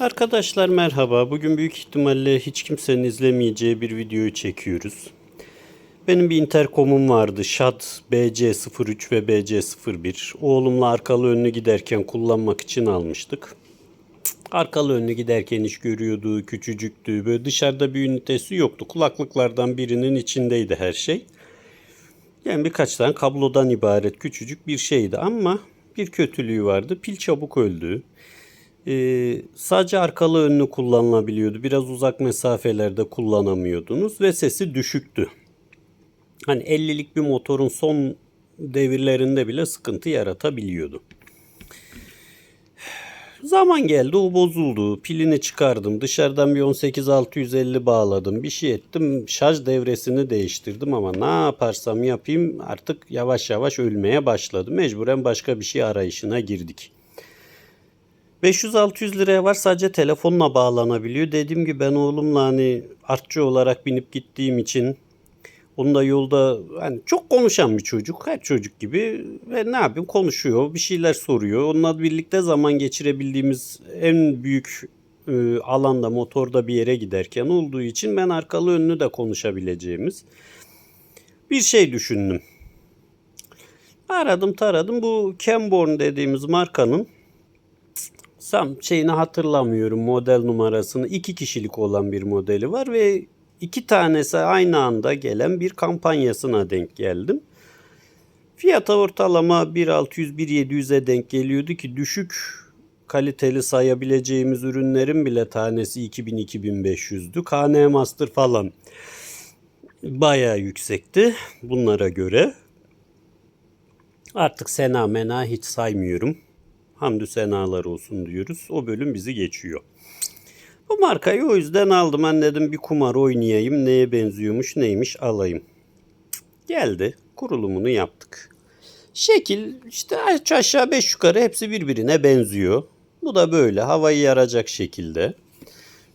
Arkadaşlar merhaba. Bugün büyük ihtimalle hiç kimsenin izlemeyeceği bir videoyu çekiyoruz. Benim bir interkomum vardı. Shad BC03 ve BC01. Oğlumla arkalı önlü giderken kullanmak için almıştık. Arkalı önlü giderken iş görüyordu, küçücüktü. Böyle dışarıda bir ünitesi yoktu. Kulaklıklardan birinin içindeydi her şey. Yani birkaç tane kablodan ibaret küçücük bir şeydi ama bir kötülüğü vardı. Pil çabuk öldü. Ee, sadece arkalı önlü kullanılabiliyordu. Biraz uzak mesafelerde kullanamıyordunuz ve sesi düşüktü. Hani 50'lik bir motorun son devirlerinde bile sıkıntı yaratabiliyordu. Zaman geldi o bozuldu. Pilini çıkardım. Dışarıdan bir 18650 bağladım. Bir şey ettim. Şarj devresini değiştirdim ama ne yaparsam yapayım artık yavaş yavaş ölmeye başladı. Mecburen başka bir şey arayışına girdik. 500-600 liraya var sadece telefonla bağlanabiliyor. Dediğim gibi ben oğlumla hani artçı olarak binip gittiğim için onun da yolda hani çok konuşan bir çocuk. Her çocuk gibi ve ne yapayım konuşuyor, bir şeyler soruyor. Onunla birlikte zaman geçirebildiğimiz en büyük e, alanda motorda bir yere giderken olduğu için ben arkalı önlü de konuşabileceğimiz bir şey düşündüm. Aradım taradım bu Camborne dediğimiz markanın Sam şeyini hatırlamıyorum model numarasını. iki kişilik olan bir modeli var ve iki tanesi aynı anda gelen bir kampanyasına denk geldim. Fiyata ortalama 1.600-1.700'e denk geliyordu ki düşük kaliteli sayabileceğimiz ürünlerin bile tanesi 2000-2500'dü. KN Master falan bayağı yüksekti bunlara göre. Artık sena mena hiç saymıyorum hamdü senalar olsun diyoruz. O bölüm bizi geçiyor. Bu markayı o yüzden aldım. Ben dedim bir kumar oynayayım. Neye benziyormuş neymiş alayım. Geldi. Kurulumunu yaptık. Şekil işte aşağı beş yukarı hepsi birbirine benziyor. Bu da böyle havayı yaracak şekilde.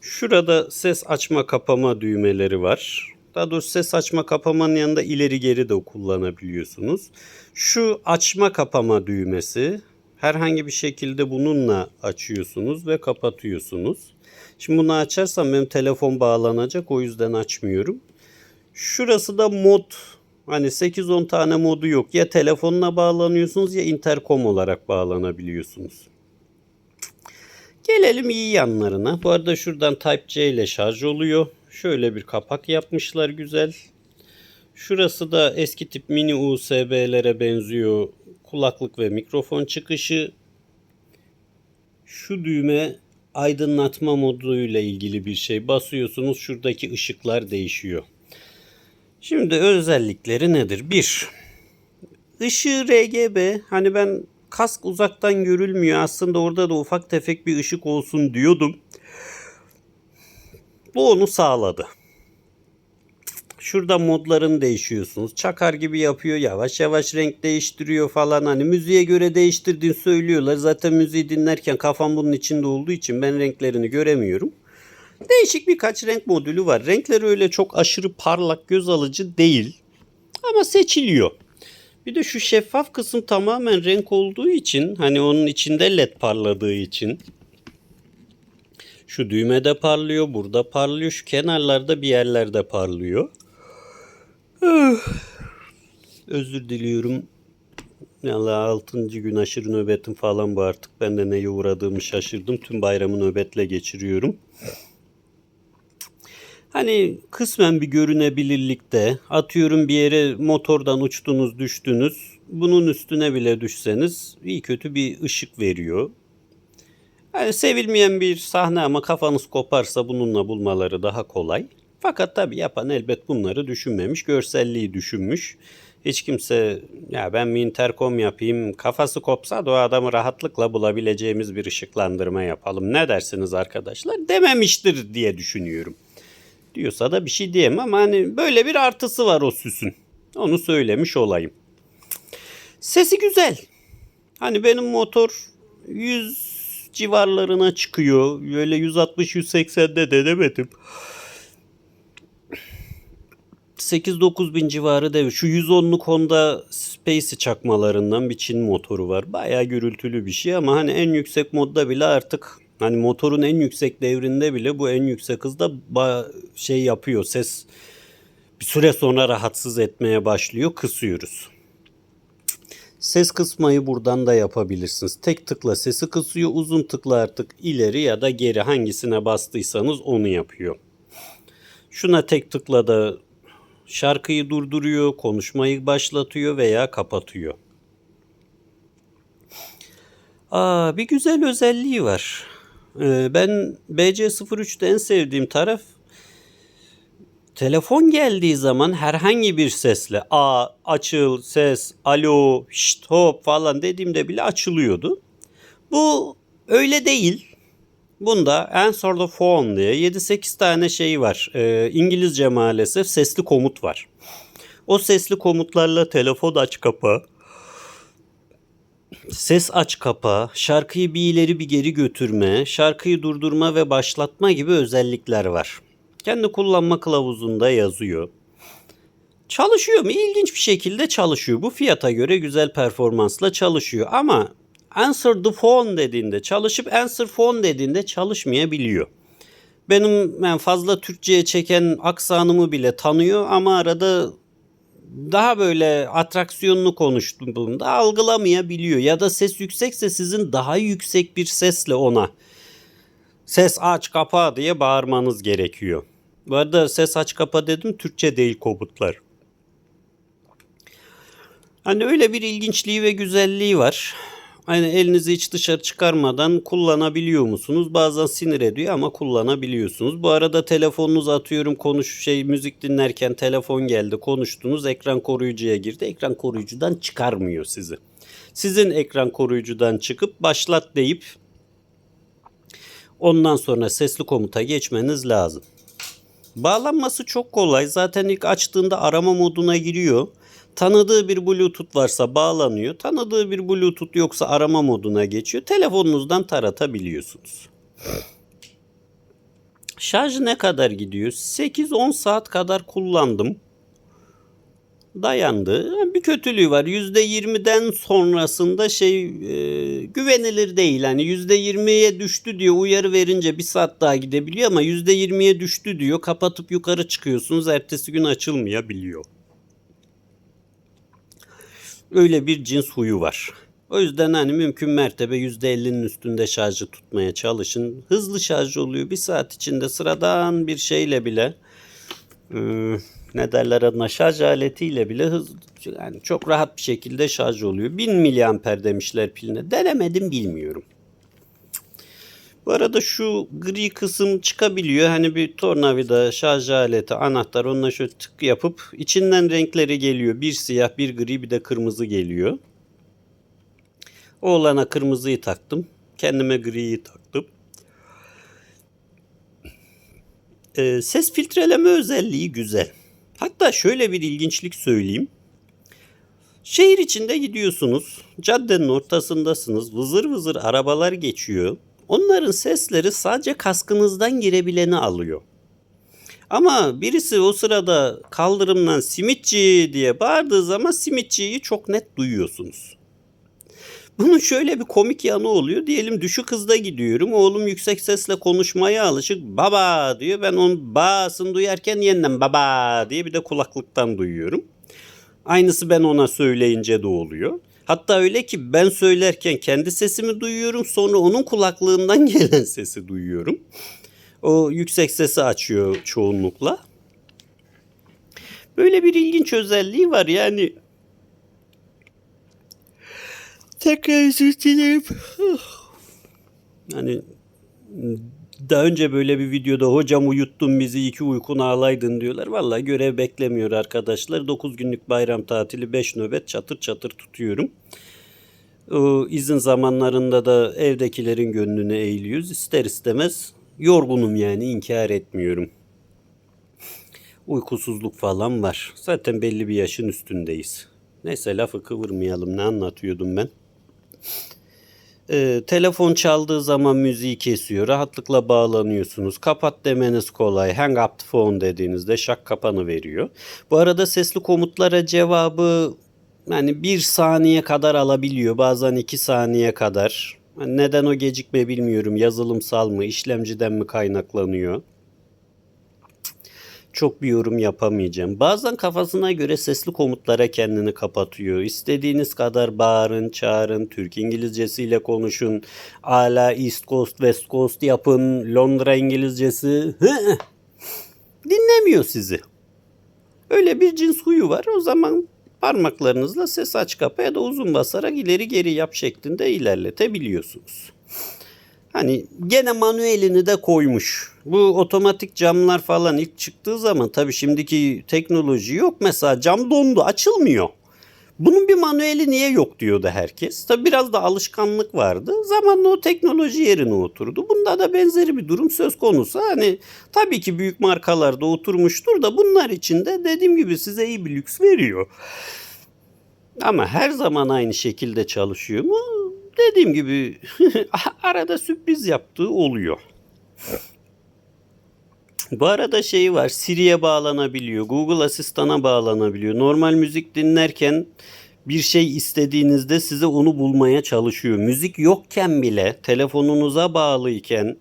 Şurada ses açma kapama düğmeleri var. Daha doğrusu ses açma kapamanın yanında ileri geri de kullanabiliyorsunuz. Şu açma kapama düğmesi herhangi bir şekilde bununla açıyorsunuz ve kapatıyorsunuz. Şimdi bunu açarsam benim telefon bağlanacak o yüzden açmıyorum. Şurası da mod. Hani 8-10 tane modu yok. Ya telefonla bağlanıyorsunuz ya interkom olarak bağlanabiliyorsunuz. Gelelim iyi yanlarına. Bu arada şuradan Type-C ile şarj oluyor. Şöyle bir kapak yapmışlar güzel. Şurası da eski tip mini USB'lere benziyor kulaklık ve mikrofon çıkışı. Şu düğme aydınlatma moduyla ilgili bir şey. Basıyorsunuz şuradaki ışıklar değişiyor. Şimdi özellikleri nedir? 1. Işığı RGB. Hani ben kask uzaktan görülmüyor. Aslında orada da ufak tefek bir ışık olsun diyordum. Bu onu sağladı. Şurada modlarını değişiyorsunuz. Çakar gibi yapıyor. Yavaş yavaş renk değiştiriyor falan. Hani müziğe göre değiştirdiğini söylüyorlar. Zaten müziği dinlerken kafam bunun içinde olduğu için ben renklerini göremiyorum. Değişik birkaç renk modülü var. Renkleri öyle çok aşırı parlak göz alıcı değil. Ama seçiliyor. Bir de şu şeffaf kısım tamamen renk olduğu için hani onun içinde led parladığı için şu düğmede parlıyor, burada parlıyor, şu kenarlarda bir yerlerde parlıyor. Özür diliyorum. Yallah 6. gün aşırı nöbetim falan bu artık. Ben de neye uğradığımı şaşırdım. Tüm bayramı nöbetle geçiriyorum. Hani kısmen bir görünebilirlikte atıyorum bir yere motordan uçtunuz düştünüz. Bunun üstüne bile düşseniz iyi kötü bir ışık veriyor. Yani sevilmeyen bir sahne ama kafanız koparsa bununla bulmaları daha kolay. Fakat tabii yapan elbet bunları düşünmemiş, görselliği düşünmüş. Hiç kimse ya ben bir interkom yapayım kafası kopsa da o adamı rahatlıkla bulabileceğimiz bir ışıklandırma yapalım. Ne dersiniz arkadaşlar? Dememiştir diye düşünüyorum. Diyorsa da bir şey diyemem ama hani böyle bir artısı var o süsün. Onu söylemiş olayım. Sesi güzel. Hani benim motor 100 civarlarına çıkıyor. Böyle 160-180'de denemedim. 8-9 bin civarı devir. Şu 110'luk Honda Space çakmalarından bir Çin motoru var. Bayağı gürültülü bir şey ama hani en yüksek modda bile artık Hani motorun en yüksek devrinde bile bu en yüksek hızda şey yapıyor. Ses bir süre sonra rahatsız etmeye başlıyor. Kısıyoruz. Ses kısmayı buradan da yapabilirsiniz. Tek tıkla sesi kısıyor. Uzun tıkla artık ileri ya da geri hangisine bastıysanız onu yapıyor. Şuna tek tıkla da şarkıyı durduruyor, konuşmayı başlatıyor veya kapatıyor. Aa, bir güzel özelliği var. Ee, ben BC03'te en sevdiğim taraf telefon geldiği zaman herhangi bir sesle a açıl ses alo şşt hop falan dediğimde bile açılıyordu. Bu öyle değil. Bunda Answer the Phone diye 7-8 tane şey var. Ee, İngilizce maalesef sesli komut var. O sesli komutlarla telefon aç kapa, ses aç kapa, şarkıyı bir ileri bir geri götürme, şarkıyı durdurma ve başlatma gibi özellikler var. Kendi kullanma kılavuzunda yazıyor. Çalışıyor mu? İlginç bir şekilde çalışıyor. Bu fiyata göre güzel performansla çalışıyor ama answer the phone dediğinde çalışıp answer phone dediğinde çalışmayabiliyor. Benim yani fazla Türkçe'ye çeken aksanımı bile tanıyor ama arada daha böyle atraksiyonlu konuştuğumda algılamayabiliyor ya da ses yüksekse sizin daha yüksek bir sesle ona ses aç kapa diye bağırmanız gerekiyor. Bu arada ses aç kapa dedim Türkçe değil komutlar. Hani öyle bir ilginçliği ve güzelliği var. Hani elinizi hiç dışarı çıkarmadan kullanabiliyor musunuz? Bazen sinir ediyor ama kullanabiliyorsunuz. Bu arada telefonunuz atıyorum konuş şey müzik dinlerken telefon geldi konuştunuz ekran koruyucuya girdi. Ekran koruyucudan çıkarmıyor sizi. Sizin ekran koruyucudan çıkıp başlat deyip ondan sonra sesli komuta geçmeniz lazım. Bağlanması çok kolay. Zaten ilk açtığında arama moduna giriyor. Tanıdığı bir Bluetooth varsa bağlanıyor. Tanıdığı bir Bluetooth yoksa arama moduna geçiyor. Telefonunuzdan taratabiliyorsunuz. Şarjı ne kadar gidiyor? 8-10 saat kadar kullandım. Dayandı. Bir kötülüğü var. %20'den sonrasında şey e, güvenilir değil. Hani %20'ye düştü diyor uyarı verince bir saat daha gidebiliyor ama %20'ye düştü diyor. Kapatıp yukarı çıkıyorsunuz. Ertesi gün açılmayabiliyor. Öyle bir cins huyu var. O yüzden hani mümkün mertebe %50'nin üstünde şarjı tutmaya çalışın. Hızlı şarj oluyor. Bir saat içinde sıradan bir şeyle bile e, ne derler adına şarj aletiyle bile hız, yani çok rahat bir şekilde şarj oluyor. 1000 miliamper demişler piline. Denemedim bilmiyorum. Arada şu gri kısım çıkabiliyor. Hani bir tornavida, şarj aleti, anahtar onunla şöyle tık yapıp içinden renkleri geliyor. Bir siyah, bir gri, bir de kırmızı geliyor. Oğlana kırmızıyı taktım. Kendime griyi taktım. Ee, ses filtreleme özelliği güzel. Hatta şöyle bir ilginçlik söyleyeyim. Şehir içinde gidiyorsunuz. Caddenin ortasındasınız. Vızır vızır arabalar geçiyor. Onların sesleri sadece kaskınızdan girebileni alıyor. Ama birisi o sırada kaldırımdan simitçi diye bağırdığı zaman simitçiyi çok net duyuyorsunuz. Bunun şöyle bir komik yanı oluyor. Diyelim düşük hızda gidiyorum. Oğlum yüksek sesle konuşmaya alışık. Baba diyor. Ben onun basını duyarken yeniden baba diye bir de kulaklıktan duyuyorum. Aynısı ben ona söyleyince de oluyor. Hatta öyle ki ben söylerken kendi sesimi duyuyorum. Sonra onun kulaklığından gelen sesi duyuyorum. O yüksek sesi açıyor çoğunlukla. Böyle bir ilginç özelliği var. Yani Tekrar özür dilerim. Hani daha önce böyle bir videoda hocam uyuttun bizi iki uykun ağlaydın diyorlar. Vallahi görev beklemiyor arkadaşlar. 9 günlük bayram tatili 5 nöbet çatır çatır tutuyorum. O izin zamanlarında da evdekilerin gönlüne eğiliyoruz. İster istemez yorgunum yani inkar etmiyorum. Uykusuzluk falan var. Zaten belli bir yaşın üstündeyiz. Neyse lafı kıvırmayalım. Ne anlatıyordum ben? Ee, telefon çaldığı zaman müziği kesiyor. Rahatlıkla bağlanıyorsunuz. Kapat demeniz kolay. Hang up the phone dediğinizde şak kapanı veriyor. Bu arada sesli komutlara cevabı yani bir saniye kadar alabiliyor. Bazen iki saniye kadar. Neden o gecikme bilmiyorum. Yazılımsal mı, işlemciden mi kaynaklanıyor? Çok bir yorum yapamayacağım. Bazen kafasına göre sesli komutlara kendini kapatıyor. İstediğiniz kadar bağırın, çağırın, Türk İngilizcesiyle konuşun. Ala East Coast, West Coast yapın, Londra İngilizcesi. Dinlemiyor sizi. Öyle bir cins huyu var. O zaman parmaklarınızla ses aç kapa ya da uzun basarak ileri geri yap şeklinde ilerletebiliyorsunuz. Hani gene manuelini de koymuş. Bu otomatik camlar falan ilk çıktığı zaman tabii şimdiki teknoloji yok. Mesela cam dondu açılmıyor. Bunun bir manueli niye yok diyordu herkes. Tabii biraz da alışkanlık vardı. Zamanla o teknoloji yerine oturdu. Bunda da benzeri bir durum söz konusu. Hani tabii ki büyük markalarda oturmuştur da bunlar için de dediğim gibi size iyi bir lüks veriyor. Ama her zaman aynı şekilde çalışıyor mu? Dediğim gibi arada sürpriz yaptığı oluyor. Bu arada şey var Siri'ye bağlanabiliyor. Google Asistan'a bağlanabiliyor. Normal müzik dinlerken bir şey istediğinizde size onu bulmaya çalışıyor. Müzik yokken bile telefonunuza bağlıyken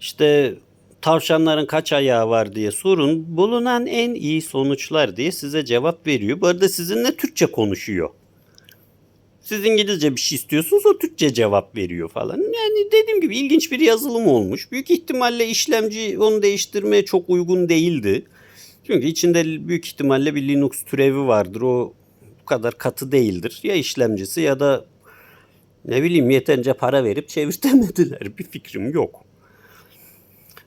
işte tavşanların kaç ayağı var diye sorun. Bulunan en iyi sonuçlar diye size cevap veriyor. Bu arada sizinle Türkçe konuşuyor. Siz İngilizce bir şey istiyorsunuz o Türkçe cevap veriyor falan. Yani dediğim gibi ilginç bir yazılım olmuş. Büyük ihtimalle işlemci onu değiştirmeye çok uygun değildi. Çünkü içinde büyük ihtimalle bir Linux türevi vardır. O bu kadar katı değildir. Ya işlemcisi ya da ne bileyim yeterince para verip çevirtemediler. Bir fikrim yok.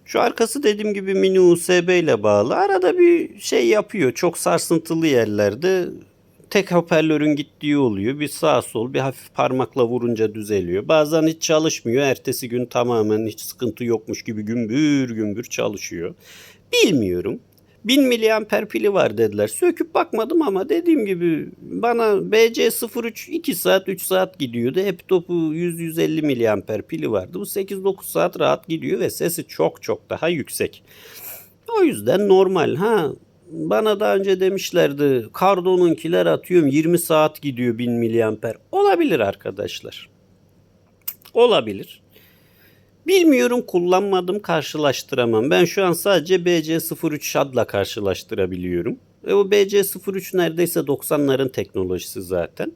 Şu arkası dediğim gibi mini USB ile bağlı. Arada bir şey yapıyor. Çok sarsıntılı yerlerde tek hoparlörün gittiği oluyor. Bir sağ sol bir hafif parmakla vurunca düzeliyor. Bazen hiç çalışmıyor. Ertesi gün tamamen hiç sıkıntı yokmuş gibi gümbür gümbür çalışıyor. Bilmiyorum. 1000 miliamper pili var dediler. Söküp bakmadım ama dediğim gibi bana BC03 2 saat 3 saat gidiyordu. Hep topu 100-150 miliamper pili vardı. Bu 8-9 saat rahat gidiyor ve sesi çok çok daha yüksek. O yüzden normal. Ha bana daha önce demişlerdi Cardo'nunkiler atıyorum 20 saat gidiyor 1000 miliamper. Olabilir arkadaşlar. Olabilir. Bilmiyorum kullanmadım karşılaştıramam. Ben şu an sadece BC03 Shad'la karşılaştırabiliyorum. Ve o BC03 neredeyse 90'ların teknolojisi zaten.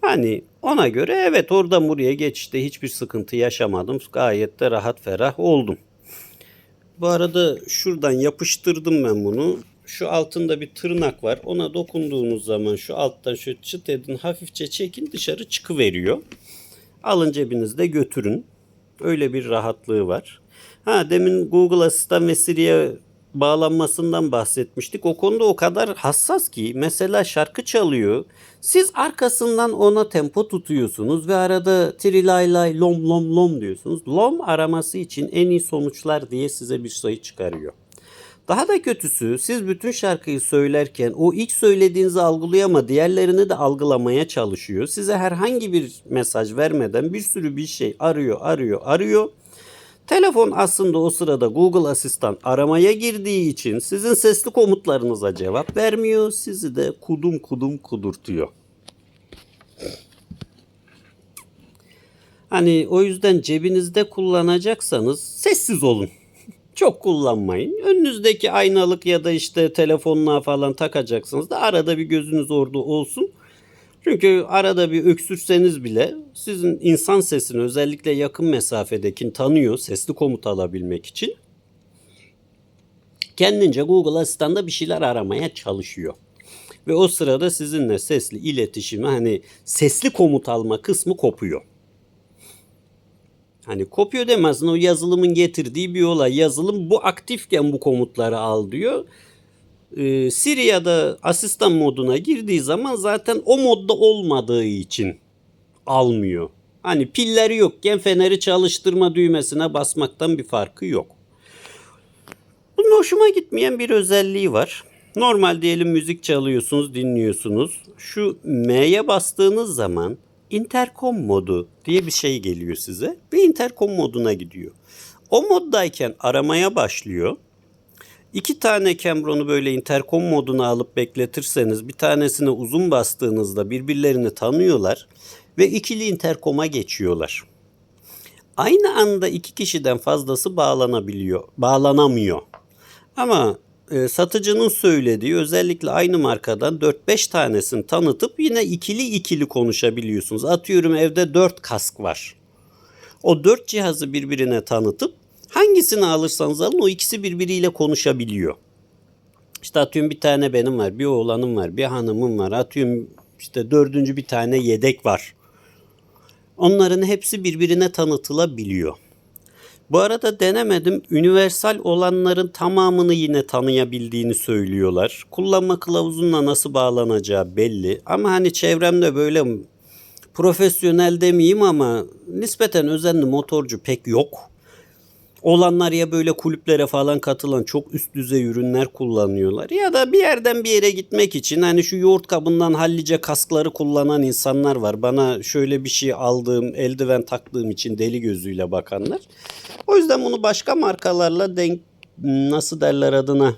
Hani ona göre evet oradan buraya geçişte hiçbir sıkıntı yaşamadım. Gayet de rahat ferah oldum. Bu arada şuradan yapıştırdım ben bunu. Şu altında bir tırnak var. Ona dokunduğunuz zaman şu alttan şu çıt edin hafifçe çekin dışarı çıkıveriyor. Alın cebinizde götürün. Öyle bir rahatlığı var. Ha demin Google Asistan ve Siri'ye bağlanmasından bahsetmiştik. O konuda o kadar hassas ki mesela şarkı çalıyor. Siz arkasından ona tempo tutuyorsunuz ve arada trilay lay lom lom lom diyorsunuz. Lom araması için en iyi sonuçlar diye size bir sayı çıkarıyor. Daha da kötüsü siz bütün şarkıyı söylerken o ilk söylediğinizi algılıyor ama diğerlerini de algılamaya çalışıyor. Size herhangi bir mesaj vermeden bir sürü bir şey arıyor, arıyor, arıyor. Telefon aslında o sırada Google Asistan aramaya girdiği için sizin sesli komutlarınıza cevap vermiyor. Sizi de kudum kudum kudurtuyor. Hani o yüzden cebinizde kullanacaksanız sessiz olun. Çok kullanmayın. Önünüzdeki aynalık ya da işte telefonuna falan takacaksınız da arada bir gözünüz orada olsun. Çünkü arada bir öksürseniz bile sizin insan sesini özellikle yakın mesafedekini tanıyor sesli komut alabilmek için. Kendince Google Asistan'da bir şeyler aramaya çalışıyor. Ve o sırada sizinle sesli iletişimi hani sesli komut alma kısmı kopuyor. Hani kopuyor demezsin o yazılımın getirdiği bir olay. Yazılım bu aktifken bu komutları al diyor. Ee, Siri ya da asistan moduna girdiği zaman zaten o modda olmadığı için almıyor. Hani pilleri yokken feneri çalıştırma düğmesine basmaktan bir farkı yok. Bunun hoşuma gitmeyen bir özelliği var. Normal diyelim müzik çalıyorsunuz, dinliyorsunuz. Şu M'ye bastığınız zaman interkom modu diye bir şey geliyor size ve interkom moduna gidiyor. O moddayken aramaya başlıyor. İki tane Cameron'u böyle interkom moduna alıp bekletirseniz bir tanesine uzun bastığınızda birbirlerini tanıyorlar ve ikili interkoma geçiyorlar. Aynı anda iki kişiden fazlası bağlanabiliyor, bağlanamıyor. Ama e, satıcının söylediği özellikle aynı markadan 4-5 tanesini tanıtıp yine ikili ikili konuşabiliyorsunuz. Atıyorum evde 4 kask var. O 4 cihazı birbirine tanıtıp hangisini alırsanız alın o ikisi birbiriyle konuşabiliyor. İşte atıyorum bir tane benim var, bir oğlanım var, bir hanımım var. Atıyorum işte dördüncü bir tane yedek var. Onların hepsi birbirine tanıtılabiliyor. Bu arada denemedim. Universal olanların tamamını yine tanıyabildiğini söylüyorlar. Kullanma kılavuzunla nasıl bağlanacağı belli. Ama hani çevremde böyle profesyonel demeyeyim ama nispeten özenli motorcu pek yok. Olanlar ya böyle kulüplere falan katılan çok üst düzey ürünler kullanıyorlar. Ya da bir yerden bir yere gitmek için hani şu yoğurt kabından hallice kaskları kullanan insanlar var. Bana şöyle bir şey aldığım, eldiven taktığım için deli gözüyle bakanlar. O yüzden bunu başka markalarla denk nasıl derler adına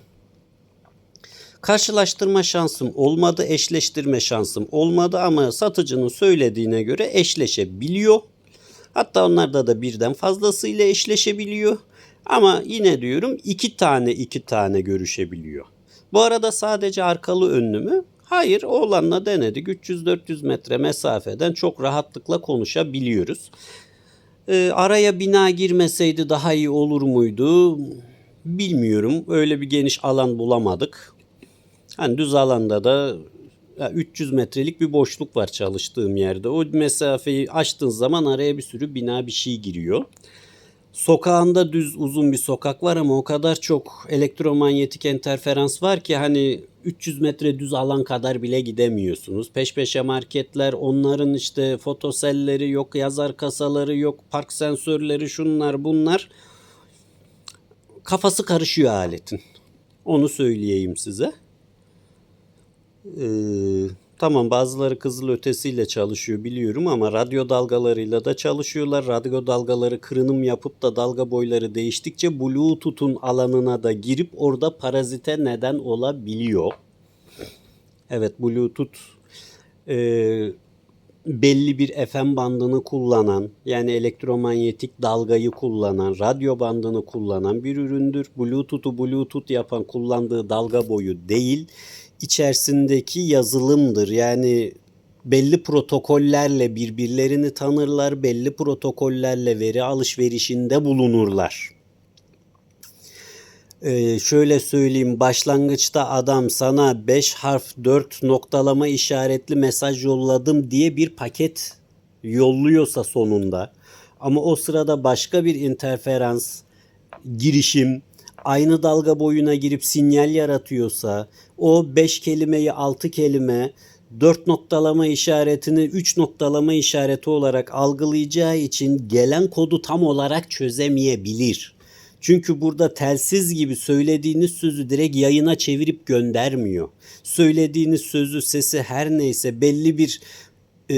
karşılaştırma şansım olmadı, eşleştirme şansım olmadı ama satıcının söylediğine göre eşleşebiliyor. Hatta onlarda da birden fazlasıyla eşleşebiliyor. Ama yine diyorum iki tane iki tane görüşebiliyor. Bu arada sadece arkalı önlü mü? Hayır oğlanla denedik. 300-400 metre mesafeden çok rahatlıkla konuşabiliyoruz. Ee, araya bina girmeseydi daha iyi olur muydu? Bilmiyorum. Öyle bir geniş alan bulamadık. Hani düz alanda da 300 metrelik bir boşluk var çalıştığım yerde. O mesafeyi açtığın zaman araya bir sürü bina bir şey giriyor. Sokağında düz uzun bir sokak var ama o kadar çok elektromanyetik interferans var ki hani 300 metre düz alan kadar bile gidemiyorsunuz. Peş peşe marketler, onların işte fotoselleri yok, yazar kasaları yok, park sensörleri şunlar bunlar. Kafası karışıyor aletin. Onu söyleyeyim size. Ee, tamam bazıları kızıl ötesiyle çalışıyor biliyorum ama radyo dalgalarıyla da çalışıyorlar. Radyo dalgaları kırınım yapıp da dalga boyları değiştikçe Bluetooth'un alanına da girip orada parazite neden olabiliyor. Evet Bluetooth e, belli bir FM bandını kullanan yani elektromanyetik dalgayı kullanan, radyo bandını kullanan bir üründür. Bluetooth'u Bluetooth yapan kullandığı dalga boyu değil içerisindeki yazılımdır. Yani belli protokollerle birbirlerini tanırlar, belli protokollerle veri alışverişinde bulunurlar. Ee, şöyle söyleyeyim başlangıçta adam sana 5 harf 4 noktalama işaretli mesaj yolladım diye bir paket yolluyorsa sonunda ama o sırada başka bir interferans girişim aynı dalga boyuna girip sinyal yaratıyorsa o 5 kelimeyi 6 kelime 4 noktalama işaretini 3 noktalama işareti olarak algılayacağı için gelen kodu tam olarak çözemeyebilir. Çünkü burada telsiz gibi söylediğiniz sözü direkt yayına çevirip göndermiyor. Söylediğiniz sözü, sesi her neyse belli bir e,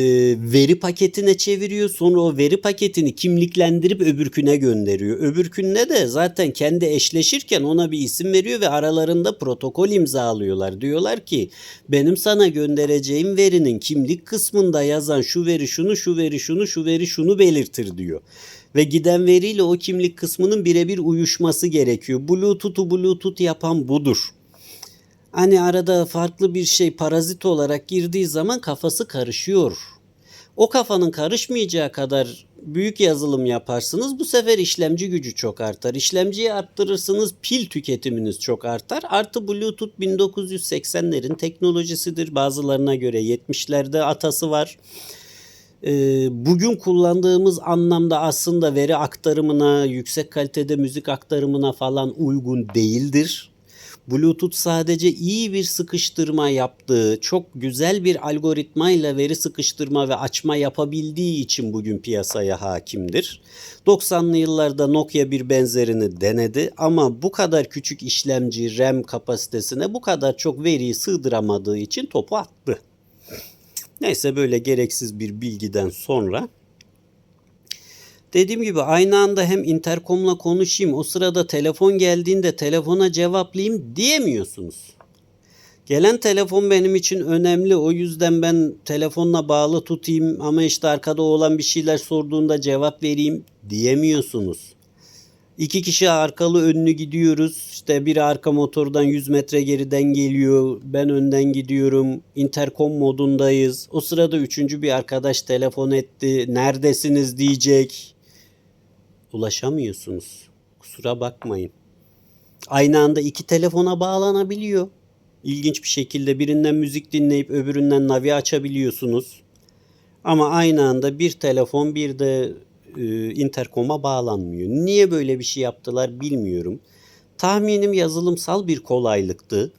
veri paketine çeviriyor. Sonra o veri paketini kimliklendirip öbürküne gönderiyor. Öbürkünde de zaten kendi eşleşirken ona bir isim veriyor ve aralarında protokol imzalıyorlar. Diyorlar ki benim sana göndereceğim verinin kimlik kısmında yazan şu veri şunu, şu veri şunu, şu veri şunu belirtir diyor. Ve giden veriyle o kimlik kısmının birebir uyuşması gerekiyor. Bluetooth'u Bluetooth yapan budur hani arada farklı bir şey parazit olarak girdiği zaman kafası karışıyor. O kafanın karışmayacağı kadar büyük yazılım yaparsınız. Bu sefer işlemci gücü çok artar. İşlemciyi arttırırsınız pil tüketiminiz çok artar. Artı Bluetooth 1980'lerin teknolojisidir. Bazılarına göre 70'lerde atası var. Ee, bugün kullandığımız anlamda aslında veri aktarımına, yüksek kalitede müzik aktarımına falan uygun değildir. Bluetooth sadece iyi bir sıkıştırma yaptığı, çok güzel bir algoritmayla veri sıkıştırma ve açma yapabildiği için bugün piyasaya hakimdir. 90'lı yıllarda Nokia bir benzerini denedi ama bu kadar küçük işlemci RAM kapasitesine bu kadar çok veriyi sığdıramadığı için topu attı. Neyse böyle gereksiz bir bilgiden sonra Dediğim gibi aynı anda hem interkomla konuşayım o sırada telefon geldiğinde telefona cevaplayayım diyemiyorsunuz. Gelen telefon benim için önemli. O yüzden ben telefonla bağlı tutayım ama işte arkada olan bir şeyler sorduğunda cevap vereyim diyemiyorsunuz. İki kişi arkalı önlü gidiyoruz. İşte biri arka motordan 100 metre geriden geliyor. Ben önden gidiyorum. Interkom modundayız. O sırada üçüncü bir arkadaş telefon etti. Neredesiniz diyecek. Ulaşamıyorsunuz. Kusura bakmayın. Aynı anda iki telefona bağlanabiliyor. İlginç bir şekilde birinden müzik dinleyip öbüründen navi açabiliyorsunuz. Ama aynı anda bir telefon bir de e, interkoma bağlanmıyor. Niye böyle bir şey yaptılar bilmiyorum. Tahminim yazılımsal bir kolaylıktı.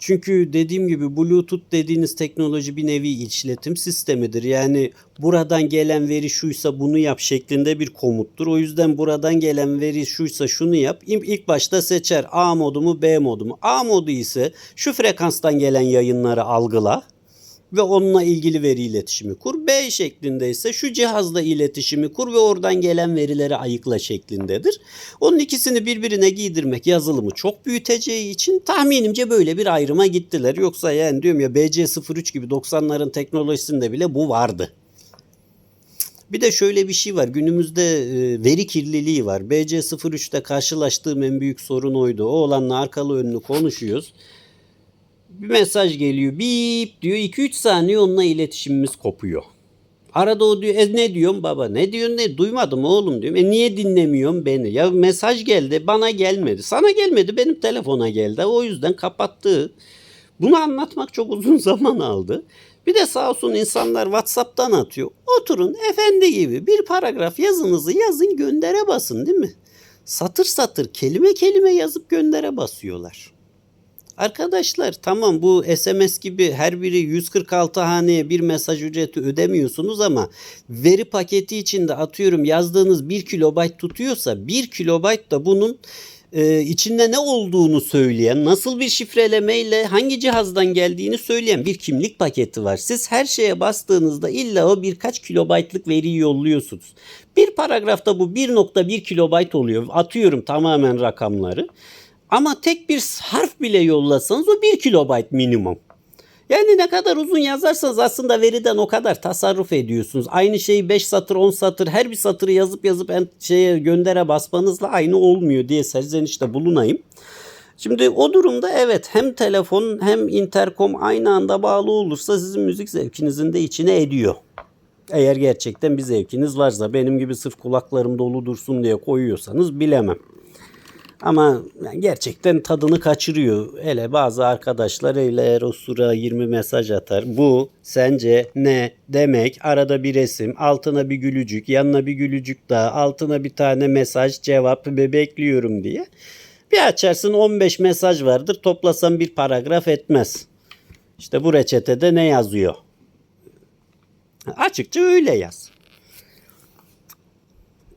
Çünkü dediğim gibi Bluetooth dediğiniz teknoloji bir nevi işletim sistemidir. Yani buradan gelen veri şuysa bunu yap şeklinde bir komuttur. O yüzden buradan gelen veri şuysa şunu yap. İlk başta seçer A modu mu B modu mu. A modu ise şu frekanstan gelen yayınları algıla ve onunla ilgili veri iletişimi kur. B şeklinde ise şu cihazla iletişimi kur ve oradan gelen verileri ayıkla şeklindedir. Onun ikisini birbirine giydirmek yazılımı çok büyüteceği için tahminimce böyle bir ayrıma gittiler. Yoksa yani diyorum ya BC03 gibi 90'ların teknolojisinde bile bu vardı. Bir de şöyle bir şey var. Günümüzde e, veri kirliliği var. BC03'te karşılaştığım en büyük sorun oydu. O olanla arkalı önlü konuşuyoruz bir mesaj geliyor. Bip diyor. 2-3 saniye onunla iletişimimiz kopuyor. Arada o diyor e ne diyorsun baba ne diyorsun ne duymadım oğlum diyorum. E niye dinlemiyorsun beni? Ya mesaj geldi bana gelmedi. Sana gelmedi benim telefona geldi. O yüzden kapattı. Bunu anlatmak çok uzun zaman aldı. Bir de sağ olsun insanlar WhatsApp'tan atıyor. Oturun efendi gibi bir paragraf yazınızı yazın göndere basın değil mi? Satır satır kelime kelime yazıp göndere basıyorlar. Arkadaşlar tamam bu SMS gibi her biri 146 haneye bir mesaj ücreti ödemiyorsunuz ama veri paketi içinde atıyorum yazdığınız 1 kilobayt tutuyorsa 1 kilobayt da bunun e, içinde ne olduğunu söyleyen, nasıl bir şifrelemeyle hangi cihazdan geldiğini söyleyen bir kimlik paketi var. Siz her şeye bastığınızda illa o birkaç kilobaytlık veriyi yolluyorsunuz. Bir paragrafta bu 1.1 kilobayt oluyor. Atıyorum tamamen rakamları. Ama tek bir harf bile yollasanız o 1 kilobayt minimum. Yani ne kadar uzun yazarsanız aslında veriden o kadar tasarruf ediyorsunuz. Aynı şeyi 5 satır 10 satır her bir satırı yazıp yazıp en şeye göndere basmanızla aynı olmuyor diye serzenişte bulunayım. Şimdi o durumda evet hem telefon hem interkom aynı anda bağlı olursa sizin müzik zevkinizin de içine ediyor. Eğer gerçekten bir zevkiniz varsa benim gibi sırf kulaklarım dolu dursun diye koyuyorsanız bilemem. Ama gerçekten tadını kaçırıyor. Hele bazı arkadaşlar öyle sıra 20 mesaj atar. Bu sence ne demek? Arada bir resim, altına bir gülücük, yanına bir gülücük daha, altına bir tane mesaj, cevap bekliyorum diye. Bir açarsın 15 mesaj vardır. Toplasan bir paragraf etmez. İşte bu reçetede ne yazıyor? Açıkça öyle yaz.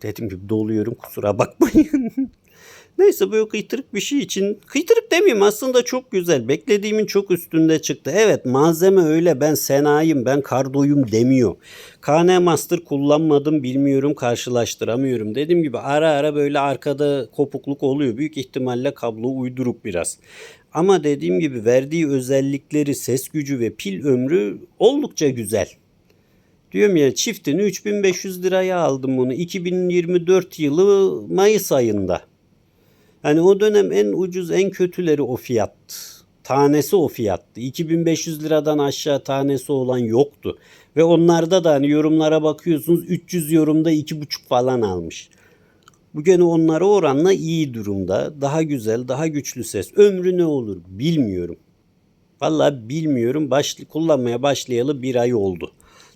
Dedim gibi doluyorum kusura bakmayın. Neyse böyle kıytırık bir şey için kıytırık demeyeyim aslında çok güzel. Beklediğimin çok üstünde çıktı. Evet malzeme öyle ben senayım ben kardoyum demiyor. KN Master kullanmadım bilmiyorum karşılaştıramıyorum. Dediğim gibi ara ara böyle arkada kopukluk oluyor. Büyük ihtimalle kablo uyduruk biraz. Ama dediğim gibi verdiği özellikleri, ses gücü ve pil ömrü oldukça güzel. Diyorum ya çiftini 3500 liraya aldım bunu 2024 yılı Mayıs ayında. Yani o dönem en ucuz en kötüleri o fiyat. Tanesi o fiyattı. 2500 liradan aşağı tanesi olan yoktu. Ve onlarda da hani yorumlara bakıyorsunuz 300 yorumda 2,5 falan almış. Bu gene onlara oranla iyi durumda. Daha güzel, daha güçlü ses. Ömrü ne olur bilmiyorum. Vallahi bilmiyorum. Baş, kullanmaya başlayalı bir ay oldu.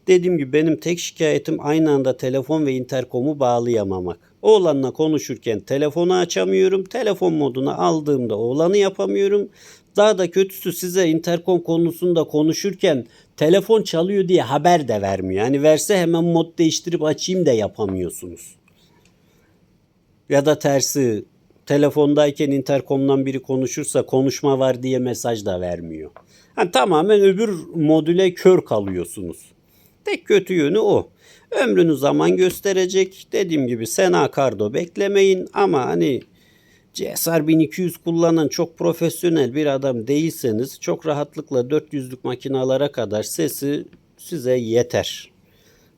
Dediğim gibi benim tek şikayetim aynı anda telefon ve interkomu bağlayamamak. Oğlanla konuşurken telefonu açamıyorum. Telefon moduna aldığımda oğlanı yapamıyorum. Daha da kötüsü size interkom konusunda konuşurken telefon çalıyor diye haber de vermiyor. Yani verse hemen mod değiştirip açayım da yapamıyorsunuz. Ya da tersi telefondayken interkomdan biri konuşursa konuşma var diye mesaj da vermiyor. Yani tamamen öbür modüle kör kalıyorsunuz. Tek kötü yönü o. Ömrünü zaman gösterecek. Dediğim gibi sena kardo beklemeyin ama hani CSR 1200 kullanan çok profesyonel bir adam değilseniz çok rahatlıkla 400'lük makinalara kadar sesi size yeter.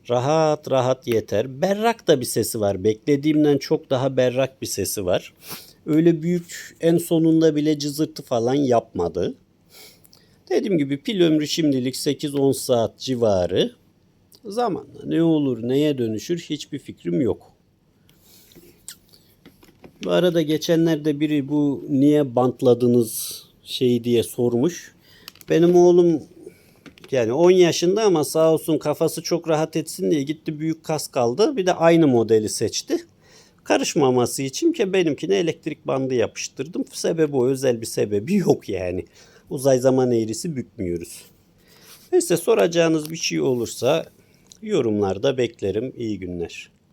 Rahat rahat yeter. Berrak da bir sesi var. Beklediğimden çok daha berrak bir sesi var. Öyle büyük en sonunda bile cızırtı falan yapmadı. Dediğim gibi pil ömrü şimdilik 8-10 saat civarı. Zamanla ne olur neye dönüşür hiçbir fikrim yok. Bu arada geçenlerde biri bu niye bantladınız şeyi diye sormuş. Benim oğlum yani 10 yaşında ama sağ olsun kafası çok rahat etsin diye gitti büyük kask aldı. Bir de aynı modeli seçti. Karışmaması için ki benimkine elektrik bandı yapıştırdım. Sebebi o özel bir sebebi yok yani. Uzay zaman eğrisi bükmüyoruz. Neyse soracağınız bir şey olursa yorumlarda beklerim. İyi günler.